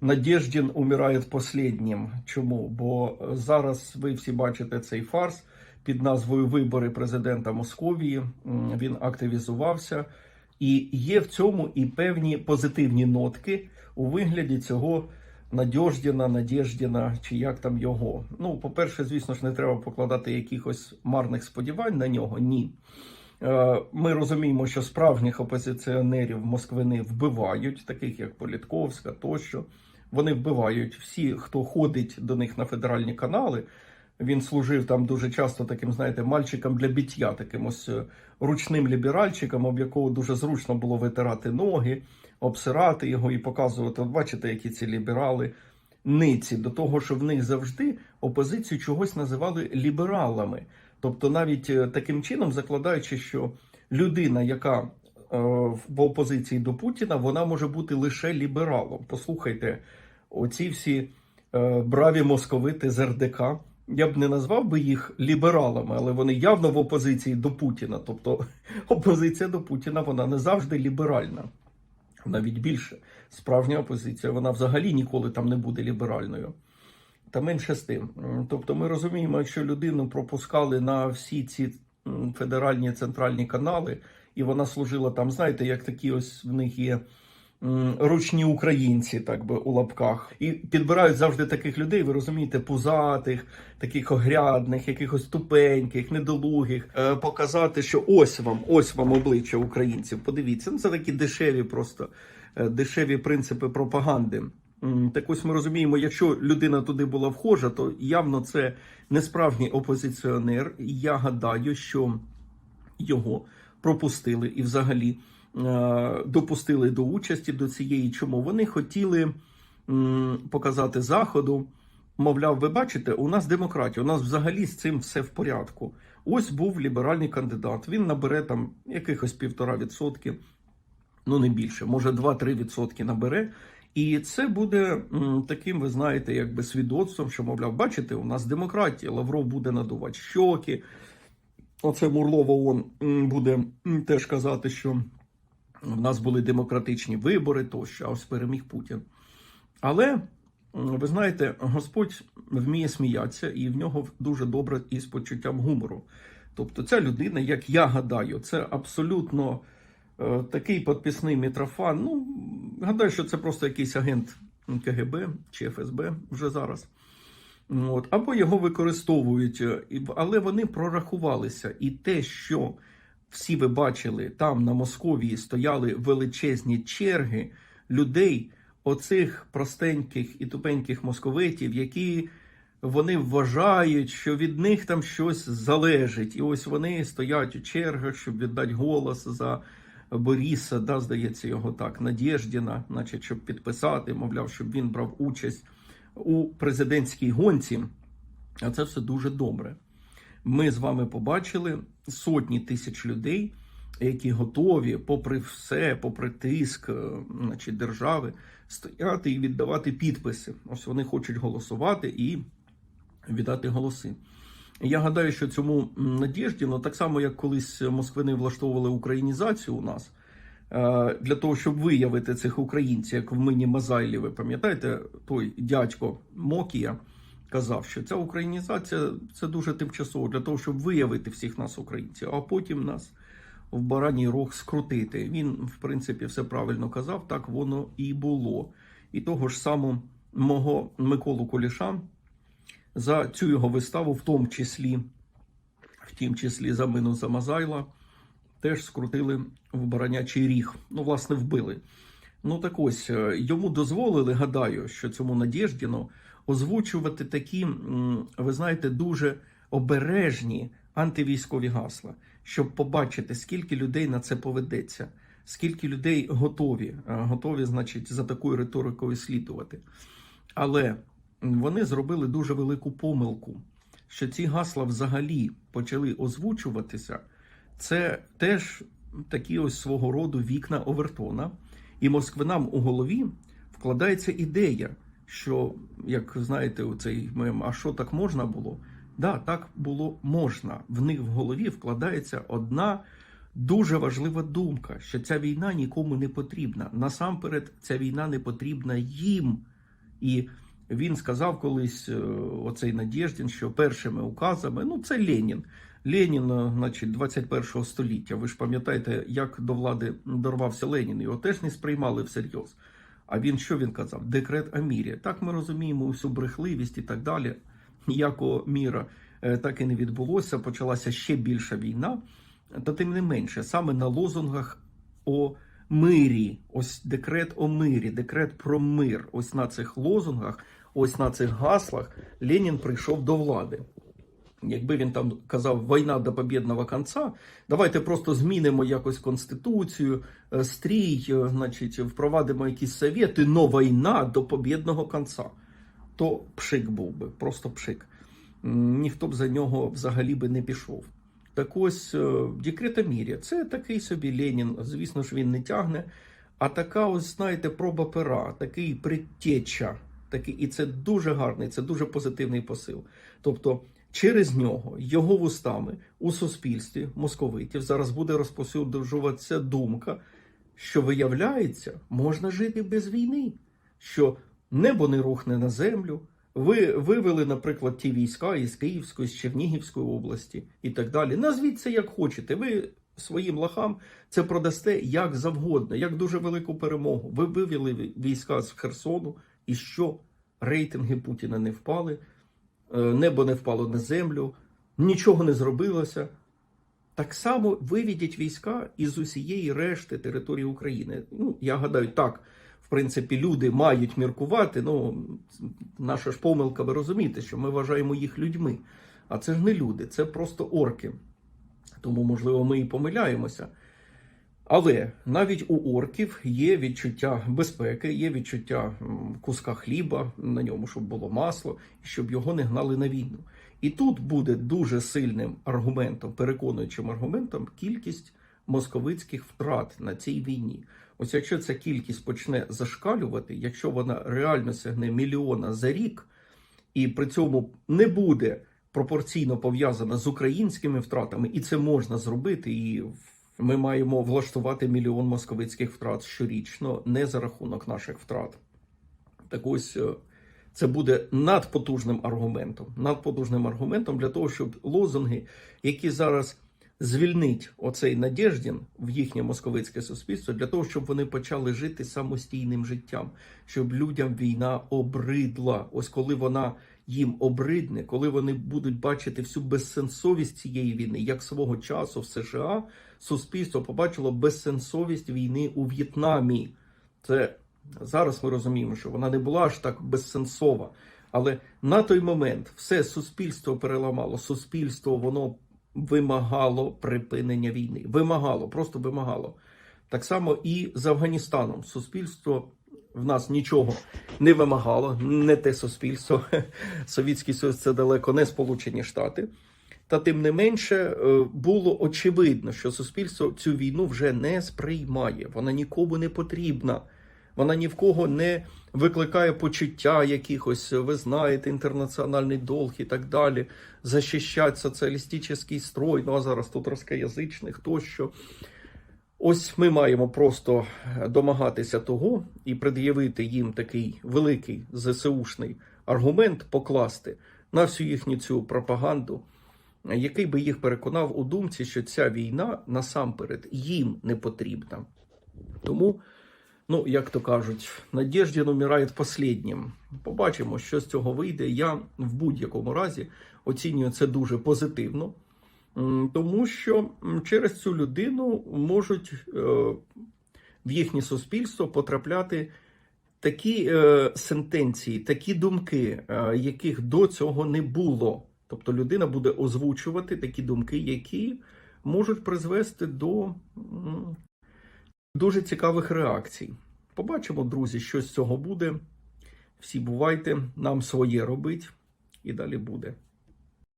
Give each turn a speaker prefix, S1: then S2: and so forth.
S1: Надєждін умирає последнім. Чому? Бо зараз ви всі бачите цей фарс під назвою Вибори президента Московії. Він активізувався, і є в цьому і певні позитивні нотки у вигляді цього Надєждіна, Надєждіна, чи як там його. Ну, по-перше, звісно ж, не треба покладати якихось марних сподівань на нього. Ні. Е, Ми розуміємо, що справжніх опозиціонерів Москвини вбивають, таких як Політковська тощо. Вони вбивають всі, хто ходить до них на федеральні канали. Він служив там дуже часто таким, знаєте, мальчиком для біття, таким ось е, ручним ліберальчиком, об якого дуже зручно було витирати ноги, обсирати його і показувати. От бачите, які ці ліберали ниці, до того, що в них завжди опозицію чогось називали лібералами. Тобто, навіть е, таким чином закладаючи, що людина, яка в опозиції до Путіна, вона може бути лише лібералом. Послухайте, оці всі е, браві московити з РДК. Я б не назвав би їх лібералами, але вони явно в опозиції до Путіна. Тобто опозиція до Путіна вона не завжди ліберальна. Навіть більше справжня опозиція, вона взагалі ніколи там не буде ліберальною. Та менше з тим. Тобто ми розуміємо, якщо людину пропускали на всі ці федеральні центральні канали, і вона служила там, знаєте, як такі ось в них є ручні українці, так би у лапках, і підбирають завжди таких людей, ви розумієте, пузатих, таких огрядних, якихось тупеньких, недолугих, е, показати, що ось вам, ось вам обличчя українців. Подивіться, ну це такі дешеві, просто е, дешеві принципи пропаганди. Так ось ми розуміємо, якщо людина туди була вхожа, то явно це не справжній опозиціонер. І Я гадаю, що його пропустили і взагалі е, допустили до участі до цієї. Чому вони хотіли показати заходу? Мовляв, ви бачите, у нас демократія, у нас взагалі з цим все в порядку. Ось був ліберальний кандидат. Він набере там якихось півтора відсотки, ну не більше, може 2-3 відсотки набере. І це буде таким, ви знаєте, якби свідоцтвом, що, мовляв, бачите, у нас демократія, Лавров буде надувати щоки. Оце Мурлова ООН буде теж казати, що в нас були демократичні вибори, тощо, а ось переміг Путін. Але, ви знаєте, Господь вміє сміятися, і в нього дуже добре і з почуттям гумору. Тобто, ця людина, як я гадаю, це абсолютно е, такий підписний Мітрофан. Ну, гадаю, що це просто якийсь агент КГБ чи ФСБ вже зараз. От, або його використовують, е, але вони прорахувалися. І те, що всі ви бачили, там на Московії стояли величезні черги людей, оцих простеньких і тупеньких московитів, які вони вважають, що від них там щось залежить. І ось вони стоять у чергах, щоб віддати голос за Бориса, да, здається, його так, Надєждіна, значить, щоб підписати, мовляв, щоб він брав участь у президентській гонці. А це все дуже добре. Ми з вами побачили сотні тисяч людей, які готові, попри все, попри тиск е, значить, держави, стояти і віддавати підписи. Ось вони хочуть голосувати і віддати голоси. Я гадаю, що цьому м, Надєждіну, так само як колись москвини влаштовували українізацію у нас, для того, щоб виявити цих українців, як в Мині Мазайлі, ви пам'ятаєте, той дядько Мокія казав, що ця українізація це дуже тимчасово для того, щоб виявити всіх нас, українців, а потім нас в бараній рог скрутити. Він, в принципі, все правильно казав, так воно і було. І того ж самого мого Миколу Куліша за цю його виставу, в тому числі, в тім числі за мину за Мазайла, теж скрутили в баранячий ріг. Ну, власне, вбили. Ну так ось е, йому дозволили, гадаю, що цьому Надєждіну озвучувати такі, ви знаєте, дуже обережні антивійськові гасла, щоб побачити, скільки людей на це поведеться, скільки людей готові, е, готові, значить, за такою риторикою слідувати. Але вони зробили дуже велику помилку, що ці гасла взагалі почали озвучуватися. Це теж такі ось свого роду вікна Овертона. І москвинам у голові вкладається ідея, що, як знаєте, у цей мем, а що так можна було? Да, так було можна. В них в голові вкладається одна дуже важлива думка, що ця війна нікому не потрібна. Насамперед, ця війна не потрібна їм. І він сказав колись е, оцей Надєждін, що першими указами, ну це Ленін. Ленін, е, значить, 21 століття. Ви ж пам'ятаєте, як до влади дорвався Ленін. Його теж не сприймали всерйоз. А він що він казав? Декрет о мірі. Так ми розуміємо усю брехливість і так далі. Ніякого міра е, так і не відбулося. Почалася ще більша війна. Та тим не менше, саме на лозунгах о мирі, ось декрет о мирі, декрет про мир. Ось на цих лозунгах, ось на цих гаслах Ленін прийшов до влади. Якби він там казав війна до побєдного кінця, давайте просто змінимо якось конституцію, е, стрій, е, значить, впровадимо якісь совєти, но війна до побєдного кінця. То пшик був би, просто пшик. Ніхто б за нього взагалі би не пішов. Так ось е, декрет. Це такий собі Ленін, звісно ж, він не тягне. А така, ось, знаєте, проба пера, такий предтеча. Такий, і це дуже гарний, це дуже позитивний посил. Тобто, через нього, його вустами у суспільстві московитів зараз буде розповсюджуватися думка, що виявляється, можна жити без війни, що небо не рухне на землю. Ви вивели, наприклад, ті війська із Київської, з Чернігівської області і так далі. Назвіть це як хочете. Ви своїм лахам це продасте як завгодно, як дуже велику перемогу. Ви вивели війська з Херсону, і що рейтинги Путіна не впали, небо не впало на землю, нічого не зробилося. Так само виведіть війська із усієї решти території України. Ну, я гадаю, так, в принципі, люди мають міркувати. Ну, наша ж помилка, ви розумієте, що ми вважаємо їх людьми. А це ж не люди, це просто орки. Тому, можливо, ми і помиляємося. Але навіть у орків є відчуття безпеки, є відчуття куска хліба на ньому, щоб було масло, і щоб його не гнали на війну. І тут буде дуже сильним аргументом, переконуючим аргументом, кількість московицьких втрат на цій війні. Ось якщо ця кількість почне зашкалювати, якщо вона реально сягне мільйона за рік, і при цьому не буде пропорційно пов'язана з українськими втратами, і це можна зробити. І ми маємо влаштувати мільйон московицьких втрат щорічно, не за рахунок наших втрат. Так ось е, це буде надпотужним аргументом. Надпотужним аргументом для того, щоб лозунги, які зараз звільнить оцей Надєждін в їхнє московицьке суспільство, для того, щоб вони почали жити самостійним життям, щоб людям війна обридла. Ось коли вона їм обридне, коли вони будуть бачити всю безсенсовість цієї війни, як свого часу в США суспільство побачило безсенсовість війни у В'єтнамі. Це зараз ми розуміємо, що вона не була аж так безсенсова. Але на той момент все суспільство переламало. Суспільство воно вимагало припинення війни. Вимагало, просто вимагало. Так само і з Афганістаном. Суспільство в нас нічого не вимагало, не те суспільство. Совєтський Союз це далеко не Сполучені Штати. Та тим не менше е, було очевидно, що суспільство цю війну вже не сприймає. Вона нікому не потрібна. Вона ні в кого не викликає почуття якихось, ви знаєте, інтернаціональний долг і так далі, захищати соціалістичний строй, ну а зараз тут рускоязичних тощо. Ось ми маємо просто домагатися того і пред'явити їм такий великий ЗСУшний аргумент покласти на всю їхню цю пропаганду, який би їх переконав у думці, що ця війна насамперед їм не потрібна. Тому. Ну, як то кажуть, Надєждін умирає последнім. Побачимо, що з цього вийде. Я в будь-якому разі оцінюю це дуже позитивно, тому що через цю людину можуть е, в їхнє суспільство потрапляти такі е, сентенції, такі думки, е, яких до цього не було. Тобто людина буде озвучувати такі думки, які можуть призвести до дуже цікавих реакцій. Побачимо, друзі, що з цього буде. Всі бувайте, нам своє робить, і далі буде.